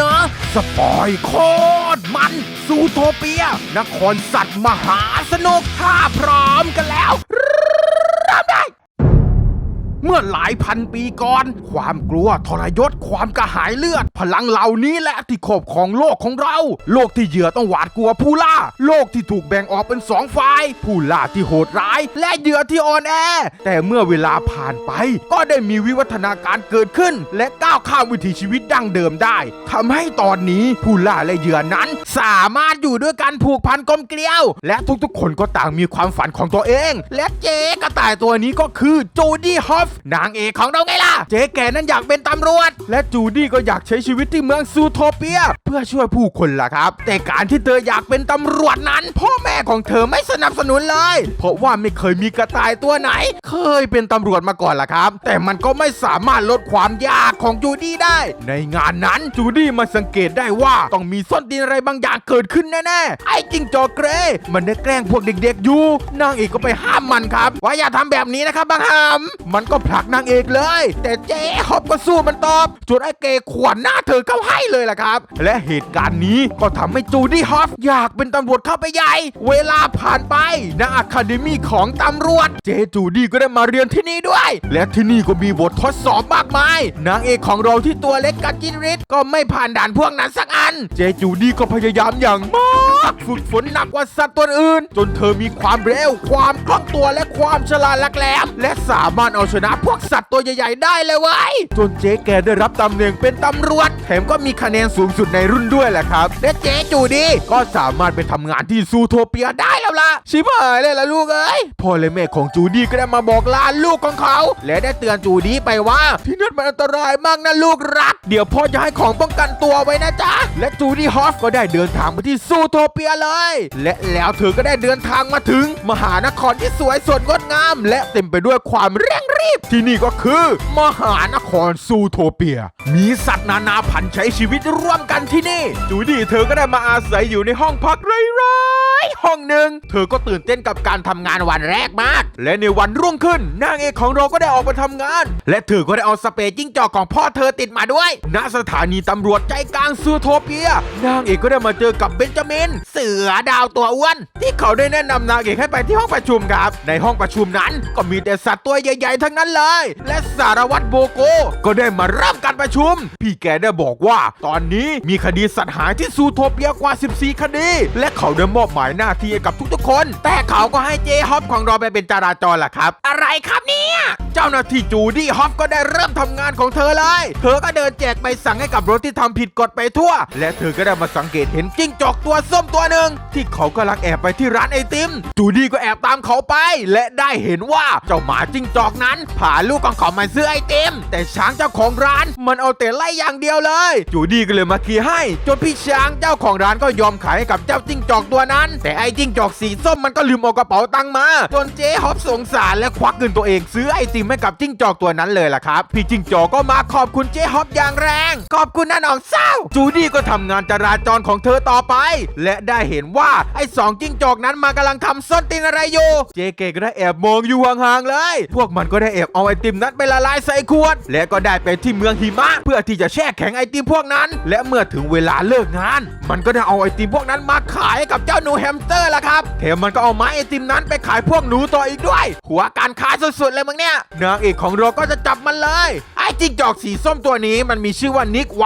นะสปอยโคตรมันซูโทเปีย นครสัตว์มหาสนุกถ้าพร้อมกันแล้ว เมื่อหลายพันปีก่อน ความกลัวทรยศความกระหายเลือด พลังเหล่านี้แหละที่ขอบของโลกของเรา โลกที่เหยื่อต้องหวาดกลัวผู้ล่า โลกที่ถูกแบ่งออกเป็นสองฝ่าย ผู้ล่าที่โหดร้าย และเหยื่อที่อ่อนแอ แต่เมื่อเวลาผ่านไป ก็ได้มีวิวัฒนาการเกิดขึ้น และก้าวข้ามวิถีชีวิตดั้งเดิมได้ทำให้ตอนนี้ผู้ล่าและเหยื่อนั้น สามารถอยู่ด้วยกันผูกพันกลมเกลียว และทุกๆ คนก็ต่างมีความฝันของตัวเอง และเจ๊กระต่ายตัวนี้ก็คือโจดี้ฮอฟนางเอกของเราไงล่ะ เจ๊แกนั้นอยากเป็นตำรวจ และจูดี้ก็อยากใช้ชีวิตที่เมืองซูโทเปีย เพื่อช่วยผู้คนล่ะครับ แต่การที่เธออยากเป็นตำรวจนั้น พ่อแม่ของเธอไม่สนับสนุนเลย เพราะว่าไม่เคยมีกระต่ายตัวไหน เคยเป็นตำรวจมาก่อนล่ะครับ แต่มันก็ไม่สามารถลดความยากของจูดี้ได้ ในงานนั้นจูดี้มาสังเกตได้ว่าต้องมีส้นตีนอะไรบางอย่างเกิดขึ้นแน่ๆไอ้จิงจอกเกรย์มันได้แกล้งพวกเด็กๆอยู่นางเอกก็ไปห้ามมันครับว่าอย่าทำแบบนี้นะครับบางหำมันก็ผลักนางเอกเลย แต่เจ๊ฮอบก็สู้มันตอบจนไอ้เกยขวนหน้าเธอเข้าให้เลยล่ะครับ และเหตุการณ์นี้ก็ทำให้จูดี้ฮอฟอยากเป็นตำรวจเข้าไปใหญ่ เวลาผ่านไปณอะคาเดมีของตำรวจ เจจูดี้ก็ได้มาเรียนที่นี่ด้วย และที่นี่ก็มีบททดสอบมากมาย นางเอกของเราที่ตัวเล็กกัจจิริตก็ไม่ผ่านด่านพวกนั้นสักอัน เจจูดี้ก็พยายามอย่างมากฝึกฝนหนักกว่าสัตว์ตัวอื่น จนเธอมีความเร็ว ความคล่องตัวและความฉลาดหลักแหลมและสามารถเอาชนะพวกสัตว์ตัวใหญ่ๆได้เลยเว้ยจนเจ๊แกได้รับตำแหน่งเป็นตำรวจ แถมก็มีคะแนนสูงสุดในรุ่นด้วยแหละครับ และเจ๊จูดี้ก็สามารถไปทำงานที่ซูโทเปียได้แล้วล่ะ ชิบหายเลยล่ะลูกเอ้ยพ่อและแม่ของจูดี้ก็ได้มาบอกลาลูกของเขา และได้เตือนจูดี้ไปว่า ที่นั่นมันอันตรายมากนะลูกรัก เดี๋ยวพ่อจะให้ของป้องกันตัวไว้นะจ๊ะ และจูดี้ฮอฟก็ได้เดินทางมาที่ซูโทเปียเลย และแล้วเธอก็ได้เดินทางมาถึง มหานครที่สวยสดงดงาม และเต็มไปด้วยความเร่งรีบที่นี่ก็คือ มหานครซูโทเปีย มีสัตว์นานาพันธุ์ใช้ชีวิตร่วมกันที่นี่จูดี้เธอก็ได้มาอาศัยอยู่ในห้องพักไร้ๆห้องหนึ่งเธอก็ตื่นเต้นกับการทำงานวันแรกมาก และในวันรุ่งขึ้นนางเอกของเราก็ได้ออกมาทำงาน และเธอก็ได้เอาสเปรย์จิ้งจอกของพ่อเธอติดมาด้วยณสถานีตำรวจใจกลางซูโทเปีย นางเอกก็ได้มาเจอกับเบนจามิน เสือดาวตัวอ้วน ที่เขาได้แนะนำนางเอกให้ไปที่ห้องประชุมครับ ในห้องประชุมนั้นก็มีแต่สัตว์ตัวใหญ่ๆทั้งนั้นเลย และสารวัตรโบโก ก็ได้มาเริ่มการประชุม พี่แกได้บอกว่าตอนนี้มีคดีสัตว์หายที่ซูโทเปียกว่า 14 คดี และเขาได้มอบหมายหน้าที่ให้กับทุกๆคน แต่เขาก็ให้เจฮอปของเราไปเป็นจราจรล่ะครับ อะไรครับเนี่ยเจ้าหน้าที่จูดี้ฮอฟก็ได้เริ่มทำงานของเธอเลย เธอก็เดินแจกใบสั่งให้กับรถที่ทำผิดกฎไปทั่ว และเธอก็ได้มาสังเกตเห็นจิ้งจอกตัวส้มตัวหนึ่งที่เขากำลังแอบไปที่ร้านไอติม จูดี้ก็แอบตามเขาไป และได้เห็นว่าเจ้าหมาจิ้งจอกนั้นพาลูกของเขามาซื้อไอติม แต่ช้างเจ้าของร้าน มันเอาแต่ไล่อย่างเดียวเลยจูดี้ก็เลยมาเคลียร์ให้ จนพี่ช้างเจ้าของร้านก็ยอมขายให้กับเจ้าจิ้งจอกตัวนั้น แต่ไอ้จิ้งจอกสีส้มมันก็ลืมเอากระเป๋าตังค์มา จนเจ๊ฮอปสงสารและควักเงินตัวเองซื้อไอติมให้กับจิ้งจอกตัวนั้นเลยล่ะครับ พี่จิ้งจอกก็มาขอบคุณเจ๊ฮอปอย่างแรง ขอบคุณนะน้องเศร้า จูดี้ก็ทำงานจราจรของเธอต่อไป และได้เห็นว่าไอ้สองจิ้งจอกนั้นมากำลังทำส้นตีนอะไรอยู่ เจ๊เกก็ได้แอบมองอยู่ห่างๆเลย พวกมันก็ได้แอบเอาไอติมนั้นไปละลายใส่ขวด และก็ได้ไปที่เมืองหิมะ เพื่อที่จะแช่แข็งไอติมพวกนั้น และเมื่อถึงเวลาเลิกงาน มันก็ได้เอาไอติมพวกนั้นมาขายกับเจ้าหนูแฮมสเตอร์ล่ะครับแถมมันก็เอาไม้ไอติมนั้นไปขายพวกหนูต่ออีกด้วย หัวการค้าสุดๆเลยมึงเนี่ยนางเอกของเราก็จะจับมันเลย ไอ้จิงจอกสีส้มตัวนี้มันมีชื่อว่านิกไว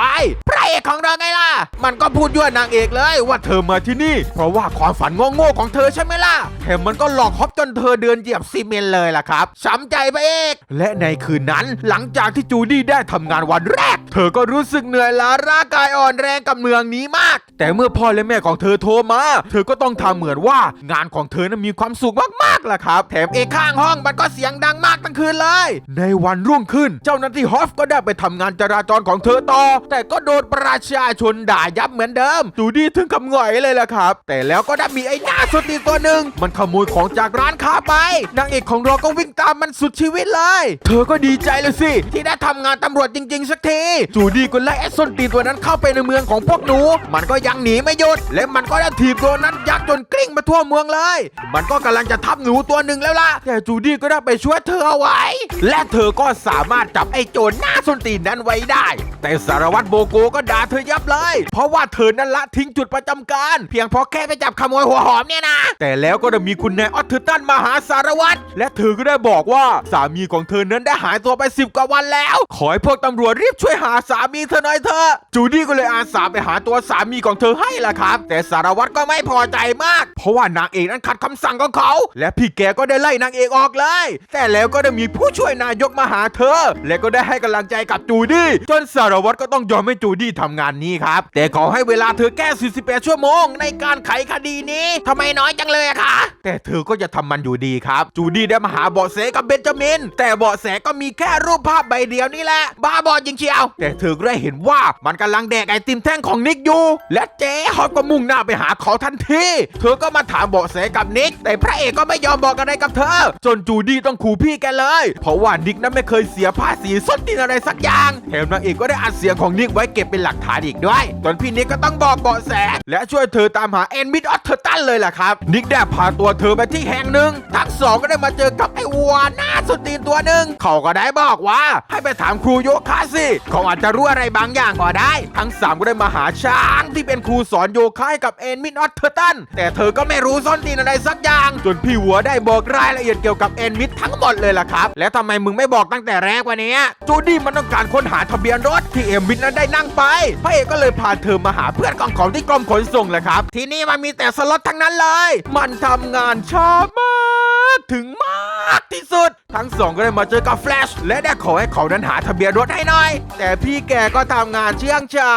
พระ อกของเราไงล่ะ มันก็พูดยั่วนางเอกเลยว่าเธอมาที่นี่ เพราะว่าความฝันโง่ๆของเธอใช่ไหมล่ะแถมมันก็หลอกฮอปจนเธอเดินเหยียบซีเมนเลยล่ะครับช้ำใจพระเอกและในคืนนั้นหลังจากที่จูดี้ได้ทำงานวันแรก เธอก็รู้สึกเหนื่อยล้าร่างกายอ่อนแรงกับเมืองนี้มาก แต่เมื่อพ่อและแม่ของเธอโทรมา เธอก็ต้องทำเหมือนว่างานของเธอนั้นมีความสุขมากๆล่ะครับ แถมเอกข้างห้องมันก็เสียงดังมากทั้งคืนเลย ในวันรุ่งขึ้น เจ้าหน้าที่ฮอฟก็ได้ไปทำงานจราจรของเธอต่อ แต่ก็โดนประชาชนด่ายับเหมือนเดิม จูดี้ถึงกับหงอยเลยล่ะครับ แต่แล้วก็ได้มีไอ้หน้าสุดตีตัวหนึ่งมันขโมยของจากร้านค้าไปนางเอกของเราก็วิ่งตามมันสุดชีวิตเลย เธอก็ดีใจเลยสิ ที่ได้ทำงานตำรวจจริง ๆ สักทีจูดี้ก็ไล่ไอ้ส้นตีตัวนั้นเข้าไปในเมืองของพวกหนู มันก็ยังหนีไม่หยุดและมันก็ได้ถีบตัวนั้นยักษ์จนกลิ้งไปทั่วเมืองเลย มันก็กำลังจะทับหนูตัวหนึ่งแล้วล่ะแต่จูดี้ก็ได้ไปช่วยเธอเอาไว้ และเธอก็สามารถจับไอ้โจรหน้าส้นตีนนั้นไว้ได้ แต่สารวัตรโบโกก็ด่าเธอยับเลย เพราะว่าเธอนั้นละทิ้งจุดประจำการ เพียงเพราะแค่ไปจับขโมยหัวหอมเนี่ยนะ แต่แล้วก็ได้มีคุณนายออตเทอร์ตันมาหาสารวัตรและเธอก็ได้บอกว่าสามีของเธอนั้นได้หายตัวไปสิบกว่าวันแล้ว ขอให้พวกตำรวจรีบช่วยหาสามีเธอหน่อยเถอะจูดี้ก็เลยอาสาไปหาตัวสามีของเธอให้ล่ะครับ แต่สารวัตรก็ไม่พอใจมาก เพราะว่านางเอกนั้นขัดคำสั่งของเขา และพี่แกก็ได้ไล่นางเอกออกเลย แต่แล้วก็ได้มีผู้ช่วยนายกมาหาเธอ และก็ได้ให้กำลังใจกับจูดี้จนสารวัตรก็ต้องยอมให้จูดี้ทำงานนี้ครับ แต่ขอให้เวลาเธอแค่48ชั่วโมง ในการไขคดีนี้ทำไมน้อยจังเลยอะคะแต่เธอก็จะทำมันอยู่ดีครับ จูดี้ได้มาหาเบาะแสกับเบนจามิน แต่เบาะแสก็มีแค่รูปภาพใบเดียวนี่แหละ บ้าบอจริงเชียว แต่เธอก็ได้เห็นว่ามันกำลังแดกไอติมแท่งของนิกอยู่และเจ๊ฮอตก็มุ่งหน้าไปหาเขาทันทีเธอก็มาถามเบาะแสกับนิก แต่พระเอกก็ไม่ยอมบอกอะไรกับเธอ จนจูดี้ต้องขู่พี่แกเลย เพราะว่านิกนั้นไม่เคยเสียภาษีส้นตีนอะไรสักอย่างแถมนางเอกก็ได้อัดเสียงของนิกไว้เก็บเป็นหลักฐานอีกด้วย จนพี่นิกก็ต้องบอกเบาะแส และช่วยเธอตามหาเอ็นมิดออตเทอร์ตันเลยล่ะครับ นิกได้พาตัวเธอไปที่แห่งหนึ่งทั้งสองก็ได้มาเจอกับไอ้วัวหน้าสุดตีนตัวหนึ่งเขาก็ได้บอกว่าให้ไปถามครูโยคะสิเขาอาจจะรู้อะไรบางอย่างก็ได้ ทั้งสามก็ได้มาหาช้างที่เป็นครูสอนโยคะให้กับเอ็นมิดออตเทอร์ตันแต่เธอก็ไม่รู้ส้นตีนอะไรสักอย่าง จนพี่วัวได้บอกรายละเอียดเกี่ยวกับเอ็นมิดทั้งหมดเลยล่ะครับ แล้วทำไมมึงไม่บอกตั้งแต่แรกวะเนี้ยจูดี้มันต้องการค้นหาทะเบียนรถที่เอ็มมิดนั้นได้นั่งไปพระเอกก็เลยพาเธอมาหาเพื่อนของของที่กรมขนส่งแหละครับ ที่นี่มันมีแต่สล็อตทั้งนั้นเลย มันทำงานช้ามากถึงมาก ที่สุด ทั้งสองก็ได้มาเจอกับแฟลชและได้ขอให้เขานั้นหาทะเบียนรถให้หน่อย แต่พี่แกก็ทำงานเชื่องช้า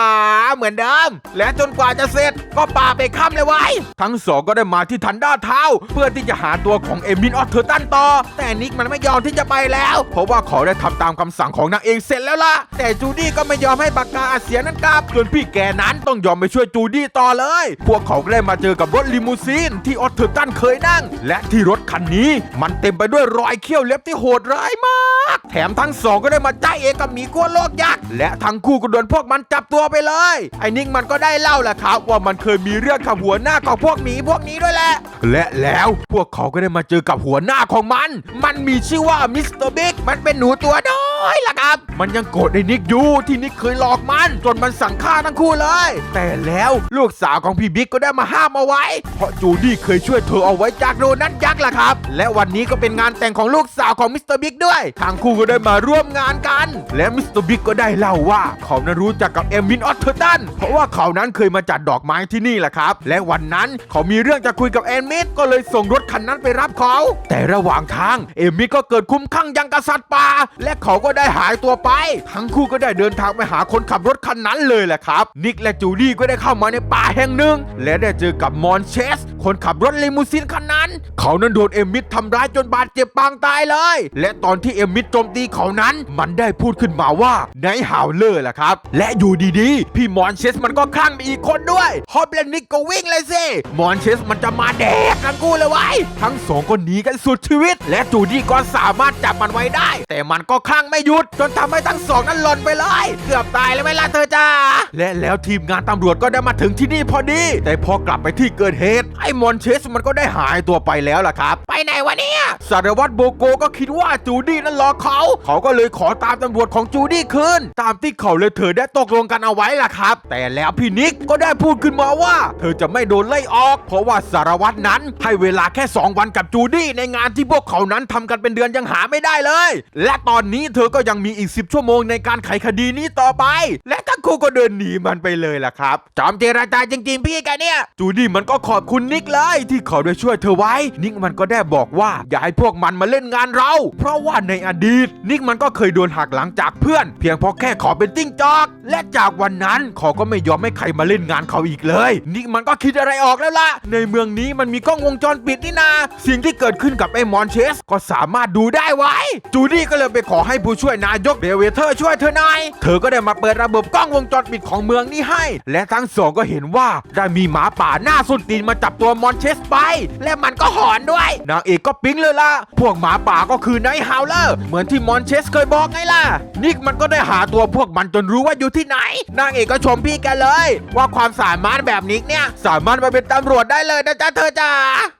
เหมือนเดิม และจนกว่าจะเสร็จก็ปาไปค่ำเลยไว้ทั้งสองก็ได้มาที่ทันด้าเท้า เพื่อที่จะหาตัวของเอมินออตเทอร์ตันต่อ แต่นิกมันไม่ยอมที่จะไปแล้ว เพราะว่าเขาได้ทำตามคำสั่งของนางเอกเสร็จแล้วล่ะ แต่จูดี้ก็ไม่ยอมให้ปากกาอาเสียนั้นกลับจนพี่แกนั้นต้องยอมไปช่วยจูดี้ต่อเลย พวกเขาก็ได้มาเจอกับรถลิมูซีนที่ออตเทอร์ตันเคยนั่ง และที่รถคันนี้มันเต็มไปด้วยวยรอยเขี้ยวเล็บที่โหดร้ายมาก แถมทั้งสองก็ได้มาใจเอกกับหมีขั้วโลกยักษ์และทั้งคู่ก็โดนพวกมันจับตัวไปเลย ไอ้นิกมันก็ได้เล่าแหละครับ ว่ามันเคยมีเรื่องกับหัวหน้าของพวกหมีพวกนี้ด้วยแหละและแล้วพวกเขาก็ได้มาเจอกับหัวหน้าของมัน มันมีชื่อว่ามิสเตอร์บิ๊กมันเป็นหนูตัวน้อย ล่ะครับ มันยังโกรธไอ้นิกอยู่ที่นิกเคยหลอกมัน จนมันสั่งฆ่าทั้งคู่เลย แต่แล้วลูกสาวของพี่บิ๊กก็ได้มาห้ามเอาไว้ เพราะจูดี้เคยช่วยเธอเอาไว้จากโดนัทยักษ์ล่ะครับ และวันนี้ก็เป็นงานแต่งของลูกสาวของมิสเตอร์บิ๊กด้วยทั้งคู่ก็ได้มาร่วมงานกัน และมิสเตอร์บิ๊กก็ได้เล่าว่าเขานั้นรู้จักกับเอมินออตเทอร์ตันเพราะว่าเขานั้นเคยมาจัดดอกไม้ที่นี่แหละครับ และวันนั้นเขามีเรื่องจะคุยกับเอมิดก็เลยส่งรถคันนั้นไปรับเขา แต่ระหว่างทางเอมิดก็เกิดคุ้มข้างยังกษัตริย์ป่าและเขาก็ได้หายตัวไป ทั้งคู่ก็ได้เดินทางไปหาคนขับรถคันนั้นเลยแหละครับ นิกและจูดี้ก็ได้เข้ามาในป่าแห่งหนึ่ง และได้เจอกับมอนเชส คนขับรถลิมูซินคันนั้น เขานั้นโดนเอมิดทำร้ายจนบาดเจ็บปางตายเลย และตอนที่เอมิดโจมตีเขานั้น มันได้พูดขึ้นมาว่าไนฮาวเลอร์ล่ะครับ และอยู่ดีๆ พี่มอนเชสมันก็คลั่งอีกคนด้วยฮอบและนิกก็วิ่งเลยสิมอนเชสมันจะมาแดกกันกูเลยไว้ยทั้งสองก็หนีกันสุดชีวิต และจูดี้ก็สามารถจับมันไว้ได้ แต่มันก็คลั่งไม่หยุด จนทำให้ทั้งสองนั้นหล่นไปเลย เกือบตายเลยไหมล่ะเธอจ้าและแล้วทีมงานตำรวจก็ได้มาถึงที่นี่พอดี แต่พอกลับไปที่เกิดเหตุ ไอ้มอนเชสมันก็ได้หายตัวไปแล้วล่ะครับ ไปไหนวะเนี่ยสารวัตรโบโกก็คิดว่าจูดี้นั้นหลอเขา เขาก็เลยขอตามตำรวจของจูดี้คืนตามที่เขาเลยเธอได้ตกลงกันเอาไว้ล่ะครับ แต่แล้วพี่นิกก็ได้พูดขึ้นมาว่า เธอจะไม่โดนไล่ออก เพราะว่าสารวัตรนั้นให้เวลาแค่ 2 วันกับจูดี้ในงานที่พวกเขานั้นทำกันเป็นเดือนยังหาไม่ได้เลย และตอนนี้เธอก็ยังมีอีก 10 ชั่วโมงในการไขคดีนี้ต่อไป และทั้งคู่ก็เดินหนีมันไปเลยล่ะครับ จอมเจรจาจริงๆพี่แกเนี่ย จูดี้มันก็ขอบคุณนิกเลยที่เขาได้ช่วยเธอไว้ นิกมันก็ได้บอกว่าอย่าให้พวกมันมาเล่นงานเรา เพราะว่าในอดีต นิกมันก็เคยโดนหักหลังจากเพื่อน เพียงเพราะแค่ขอเป็นติ้งจอก และจากวันนั้นเขาก็ไม่ยอมให้ใครมาเล่นงานเขาอีกเลย นิกมันก็คิดอะไรออกแล้วล่ะ ในเมืองนี้มันมีกล้องวงจรปิดนี่นา สิ่งที่เกิดขึ้นกับไอ้มอนเชส ก็สามารถดูได้ไว้ จูดี้ก็เลยไปขอให้ผู้ช่วยนายกเดเวเทอร์ช่วยเธอน่อยเธอก็ได้มาเปิดระบบกล้องวงจรปิดของเมืองนี้ให้ และทั้งสองก็เห็นว่าได้มีหมาป่าหน้าสุดตีนมาจับตัวมอนเชสไป และมันก็หอนด้วย นางเอกก็ปิ๊งเลยล่ะ พวกหมาป่าก็คือไนท์ฮาวเลอร์เหมือนที่มอนเชสเคยบอกไงล่ะ นิกมันก็ได้หาตัวพวกมันจนรู้ว่าอยู่ที่ไหน นางเอกก็ชมพี่แกเลย ว่าความสามารถแบบนิกเนี่ยสามารถมาเป็นตำรวจได้เลยนะจ๊ะเธอจ๋า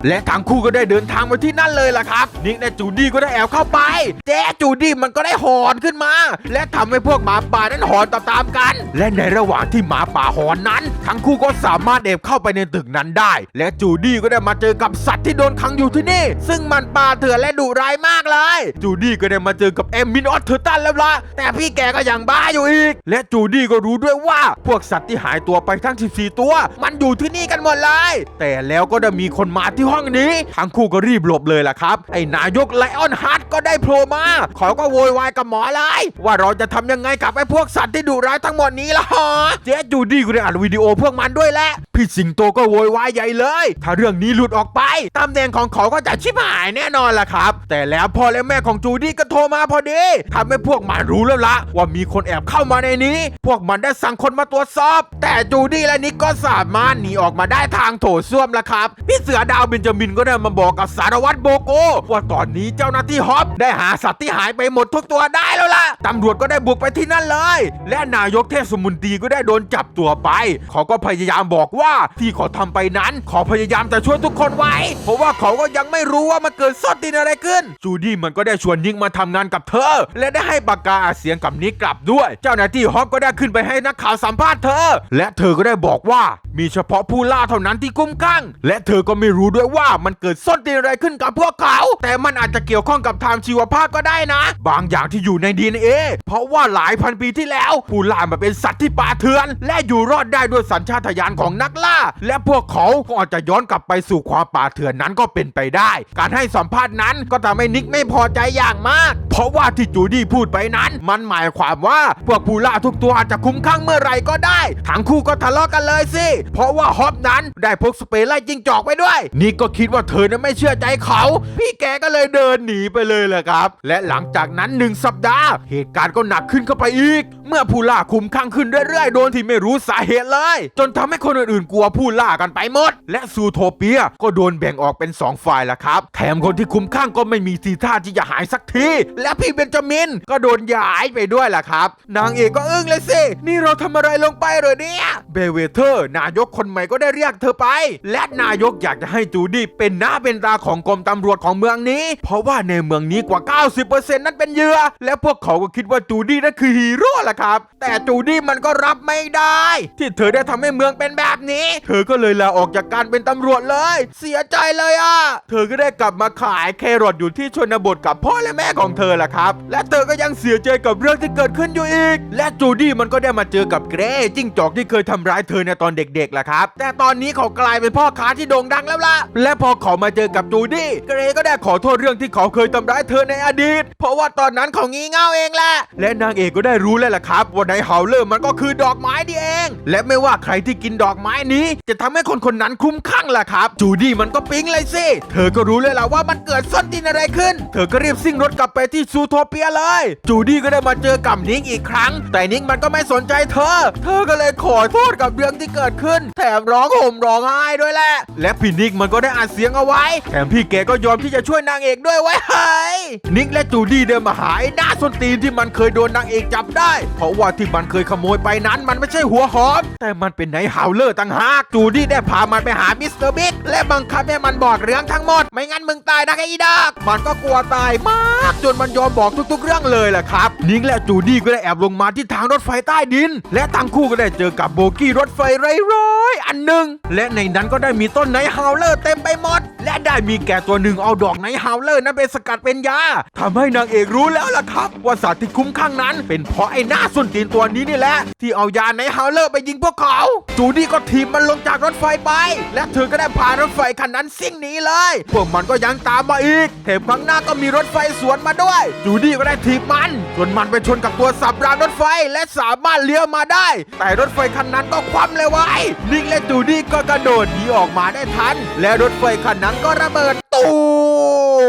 และทั้งคู่ก็ได้เดินทางมาที่นั่นเลยล่ะครับ นิกและจูดี้ก็ได้แอบเข้าไปเจ๊จูดี้มันก็ได้หหอนขึ้นมา และทำให้พวกหมาป่านั้นหอนตามๆกัน และในระหว่างที่หมาป่าหอนนั้น ทั้งคู่ก็สามารถเอบเข้าไปในตึกนั้นได้ และจูดี้ก็ได้มาเจอกับสัตว์ที่โดนขังอยู่ที่นี่ ซึ่งมันป่าเถื่อนและดุร้ายมากเลย จูดี้ก็ได้มาเจอกับเอมมินออสเทอร์ตันแล้วล่ะแต่พี่แกก็ยังบ้าอยู่อีก และจูดี้ก็รู้ด้วยว่า พวกสัตว์ที่หายตัวไปทั้ง 14 ตัว มันอยู่ที่นี่กันหมดเลย แต่แล้วก็ได้มีคนมาที่ห้องนี้ ทั้งคู่ก็รีบหลบเลยล่ะครับ ไอ้นายกไลออนฮาร์ดก็ได้โผล่มาเขาก็โวยวายกับหมอเลย ว่าเราจะทำยังไงกับไอ้พวกสัตว์ที่ดุร้ายทั้งหมดนี้ล่ะฮะเจ๊จูดี้ก็ได้อัดวิดีโอพวกมันด้วยแหละพี่สิงโตก็โวยวายใหญ่เลย ถ้าเรื่องนี้หลุดออกไปตำแหน่งของเขาก็จะชิบหายแน่นอนล่ะครับ แต่แล้วพ่อและแม่ของจูดี้ก็โทรมาพอดีทำให้พวกมันรู้แล้วละว่ามีคนแอบเข้ามาในนี้ พวกมันได้สั่งคนมาตรวจสอบ แต่จูดี้และนิกก็สามารถหนีออกมาได้ทางโถส้วมล้วครับพี่เสือดาวเบนจามินก็ได้มาบอกกับสารวัตรโบโกว่าตอนนี้เจ้าหน้าที่ฮอปได้หาสัตว์ที่หายไปหมดทุกตัวได้แล้วล่ะตำรวจก็ได้บุกไปที่นั่นเลย และนายกเทศมนตรีก็ได้โดนจับตัวไป เขาก็พยายามบอกว่าที่เขาทำไปนั้นขอพยายามจะช่วยทุกคนไว้ เพราะว่าเขาก็ยังไม่รู้ว่ามันเกิดสดตินอะไรขึ้น จูดี้มันก็ได้ชวนนิกมาทำงานกับเธอ และได้ให้ปากกาเสียงกับนิกกลับด้วย เจ้าหน้าที่ฮอปก็ได้ขึ้นไปให้นักข่าวสัมภาษณ์เธอ และเธอก็ได้บอกว่า มีเฉพาะผู้ล่าเท่านั้นที่กุ้มกั้ง และเธอก็ไม่รู้ด้วยว่ามันเกิดส้นตีนอะไรขึ้นกับพวกเขา แต่มันอาจจะเกี่ยวข้องกับทางชีวภาพก็ได้นะ บางอย่างที่อยู่ใน DNA เพราะว่าหลายพันปีที่แล้ว ผู้ล่ามาเป็นสัตว์ที่ป่าเถื่อน และอยู่รอดได้ด้วยสัญชาตญาณของนักล่า และพวกเขาก็อาจจะย้อนกลับไปสู่ความป่าเถื่อนนั้นก็เป็นไปได้ การให้สัมภาษณ์นั้นก็ทำให้นิกไม่พอใจอย่างมาก เพราะว่าที่จูดี้พูดไปนั้น มันหมายความว่าพวกผู้ล่าทุกตัวอาจจะคุ้มข้างเมื่อไรก็ได้ทั้งคู่ก็ทะเลาะกันเลยสิเพราะว่าฮอปนั้นได้พกสเปรย์ไล่จิงจอกไปด้วย นี่ก็คิดว่าเธอนั้นไม่เชื่อใจเขา พี่แกก็เลยเดินหนีไปเลยแหละครับ และหลังจากนั้นหนึ่งสัปดาห์ เหตุการณ์ก็หนักขึ้นเข้าไปอีก เมื่อผู้ล่าคุ้มข้างขึ้นเรื่อยๆ โดนที่ไม่รู้สาเหตุเลย จนทำให้คนอื่นๆกลัวผู้ล่ากันไปหมด และซูโทเปียก็โดนแบ่งออกเป็นสองฝ่ายละครับ แถมคนที่คุ้มข้างก็ไม่มีทีท่าที่จะหายสักที และพี่เบนจามินก็โดนย้ายไปด้วยล่ะครับ นางเอกก็อึ้งเลยสิ นี่เราทำอะไรลงไปเหรอเนี่ย เบเวเทอร์นายยกคนใหม่ก็ได้เรียกเธอไป และนายกอยากจะให้จูดี้เป็นหน้าเป็นตาของกรมตำรวจของเมืองนี้ เพราะว่าในเมืองนี้กว่า 90%นั้นเป็นเหยื่อและพวกเขาก็คิดว่าจูดี้นั่นคือฮีโร่ล่ะครับ แต่จูดี้มันก็รับไม่ได้ ที่เธอได้ทำให้เมืองเป็นแบบนี้ เธอก็เลยลาออกจากการเป็นตำรวจเลย เสียใจเลยอะ เธอก็ได้กลับมาขายแครอทอยู่ที่ชนบทกับพ่อและแม่ของเธอล่ะครับ และเธอก็ยังเสียใจกับเรื่องที่เกิดขึ้นอยู่อีก และจูดี้มันก็ได้มาเจอกับเกรจิ้งจอกที่เคยทำร้ายเธอในตอนเด็กๆล่ะครับ แต่ตอนนี้เขากลายเป็นพ่อค้าที่โด่งดังแล้วล่ะ และพอเขามาเจอกับจูดี้ เกรก็ได้ขอโทษเรื่องที่เขาเคยทำร้ายเธอในอดีต เพราะว่าตอนนั้นเขางี่เง่าเองแหละ และนางเอกก็ได้รู้แล้วล่ะครับ ว่าในเฮาเลอร์มันก็คือดอกไม้นี่เอง และไม่ว่าใครที่กินดอกไม้นี้ จะทำให้คนคนนั้นคุ้มคลั่งล่ะครับ จูดี้มันก็ปิ๊งเลยสิ เธอก็รู้เลยล่ะว่ามันเกิดส้นตีนอะไรขึ้น เธอก็รีบซิ่งรถกลับไปที่ซูโทเปียเลย จูดี้ก็ได้มาเจอกับนิกอีกครั้ง แต่นิกมันก็ไม่สนใจเธอ เธอก็เลยขอโทษกับเรื่องที่เกิดขึ้นแถมร้องห่มร้องไห้ด้วยแหละ และพี่นิกมันก็ได้อัดเสียงเอาไว้ แถมพี่แกก็ยอมที่จะช่วยนางเอกด้วยไว้เฮ้ยนิกและจูดี้เดินมาหาไอ้หน้าส้นตีนที่มันเคยโดนนางเอกจับได้ เพราะว่าที่มันเคยขโมยไปนั้นมันไม่ใช่หัวหอม แต่มันเป็นไนท์ฮาวเลอร์ต่างหากจูดี้ได้พามันไปหามิสเตอร์บิ๊กและบังคับให้มันบอกเรื่องทั้งหมด ไม่งั้นมึงตายนะไอ้ดอกมันก็กลัวตายมากจนมันยอมบอกทุก ๆ เรื่องเลยแหละครับ นิกและจูดี้ก็ได้แอบลงมาที่ทางรถไฟใต้ดิน และทั้งคู่ก็ได้เจอกับโบกี้รถไฟไร้อยอันหนึ่งและในนั้นก็ได้มีต้นไนฮาวเลอร์เต็มไปหมด และได้มีแก่ตัวหนึ่งเอาดอกไนฮาวเลอร์นั้นไปสกัดเป็นยาทำให้นางเอกรู้แล้วล่ะครับ ว่าสัตว์ที่คุ้มข้างนั้น เป็นเพราะไอ้หน้าส้นตีนตัวนี้นี่แหละ ที่เอายาไนฮาวเลอร์ไปยิงพวกเขา จูดี้ก็ถีบมันลงจากรถไฟไป และเธอก็ได้พารถไฟคันนั้นซิ่งหนีเลย พวกมันก็ยังตามมาอีกแถมข้างหน้าก็มีรถไฟสวนมาด้วย จูดี้ก็ได้ถีบมันจนมันไปชนกับตัวสับรางรถไฟและสามารถเลี้ยวมาได้ แต่รถไฟคันนั้นก็คว่ำเลยไว้นิกและจูดี้ก็กระโดดหนีออกมาได้ทัน และรถไฟคันนั้นก็ระเบิดตู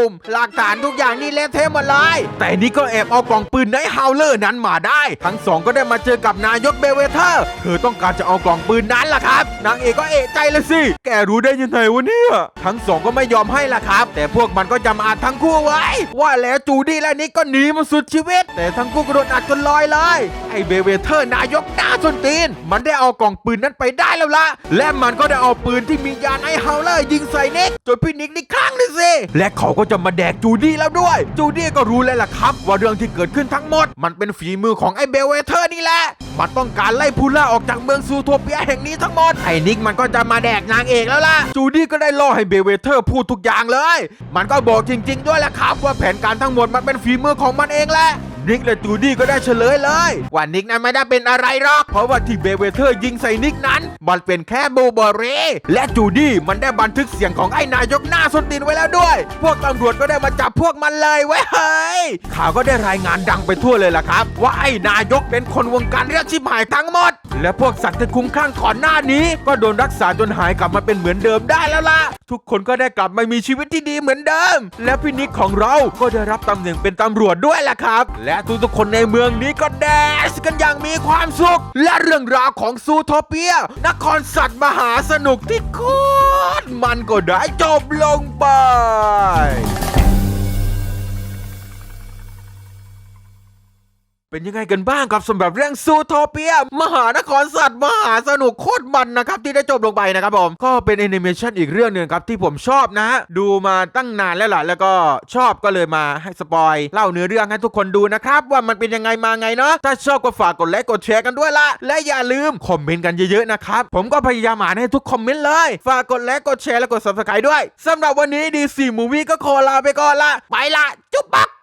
ม หลักฐานทุกอย่างนี่เละเทะหมดเลย แต่นี่ก็แอบเอากล่องปืนไนท์ฮาวเลอร์นั้นมาได้ ทั้งสองก็ได้มาเจอกับนายกเบเวเทอร์ เธอต้องการจะเอากล่องปืนนั้นล่ะครับ นางเอกก็เอะใจเลยสิ แกรู้ได้ยังไงวะเนี่ย ทั้งสองก็ไม่ยอมให้ล่ะครับ แต่พวกมันก็จำอาจทั้งคู่ไว้ ว่าแล้วจูดี้และนิกก็หนีมาสุดชีวิต แต่ทั้งคู่ก็โดนอัดจนลอยเลย ไอ้เบเวเทอร์นายกหน้าสนตีน มันได้เอากล่องปืนนั้นไปได้แล้วล่ะ และมันก็ได้เอาปืนที่มียานไอฮาวเลอร์ยิงใส่นิกจนพี่นิกนี่คลั่งเลยสิ และเขาก็จะมาแดกจูดี้แล้วด้วย จูดี้ก็รู้แล้วล่ะครับ ว่าเรื่องที่เกิดขึ้นทั้งหมด มันเป็นฝีมือของไอ้เบลเวเทอร์นี่แหละ มันต้องการไล่พูล่าออกจากเมืองซูโทเปียแห่งนี้ทั้งหมด ไอ้นิกมันก็จะมาแดกนางเอกแล้วล่ะ จูดี้ก็ได้ล่อให้เบลเวเทอร์พูดทุกอย่างเลย มันก็บอกจริง ๆ ด้วยแหละครับ ว่าแผนการทั้งหมดมันเป็นฝีมือของมันเองแหละ นิกและจูดี้ก็ได้เฉลยเลยว่านิกนั้นไม่ได้เป็นอะไรหรอก เพราะว่าที่เบเวเทอร์ยิงใส่นิกนั้น มันเป็นแค่บูเบอร์เรและจูดี้มันได้บันทึกเสียงของไอ้นายกหน้าสนตีนไว้แล้วด้วย พวกตำรวจก็ได้มาจับพวกมันเลยไว้ยเฮ้ยข่าวก็ได้รายงานดังไปทั่วเลยล่ะครับ ว่าไอ้นายกเป็นคนวงการเรียกชิบหายทั้งหมด และพวกสัตว์ที่คุ้มข้างก่อนหน้านี้ ก็โดนรักษาจนหายกลับมาเป็นเหมือนเดิมได้แล้วล่ะ ทุกคนก็ได้กลับมามีชีวิตที่ดีเหมือนเดิม และพี่นิกของเราก็ได้รับตำแหน่งเป็นตำรวจด้วยล่ะครับ และทุกๆคนในเมืองนี้ก็แดนซ์กันอย่างมีความสุข และเรื่องราวของซูโทเปีย นครสัตว์มหาสนุกที่โคตรมันก็ได้จบลงไป เป็นยังไงกันบ้างครับสำหรับเรื่องซูโทเปีย มหานครสัตว์ มหาสนุกโคตรมันนะครับที่ได้จบลงไปนะครับผม ก็เป็นแอนิเมชันอีกเรื่องหนึ่งครับที่ผมชอบนะฮะดูมาตั้งนานแล้วล่ะแล้วก็ชอบก็เลยมาให้สปอยเล่าเนื้อเรื่องให้ทุกคนดูนะครับว่ามันเป็นยังไงมาไงเนาะถ้าชอบก็ฝากกดไลค์กดแชร์กันด้วยละและอย่าลืมคอมเมนต์กันเยอะๆนะครับผมก็พยายามอ่านให้ทุกคอมเมนต์เลยฝากกดไลค์กดแชร์และกด subscribe ด้วยสำหรับวันนี้ดีสี่มูวี่ก็ขอลาไปก่อนละไปละจุ๊บปั๊บ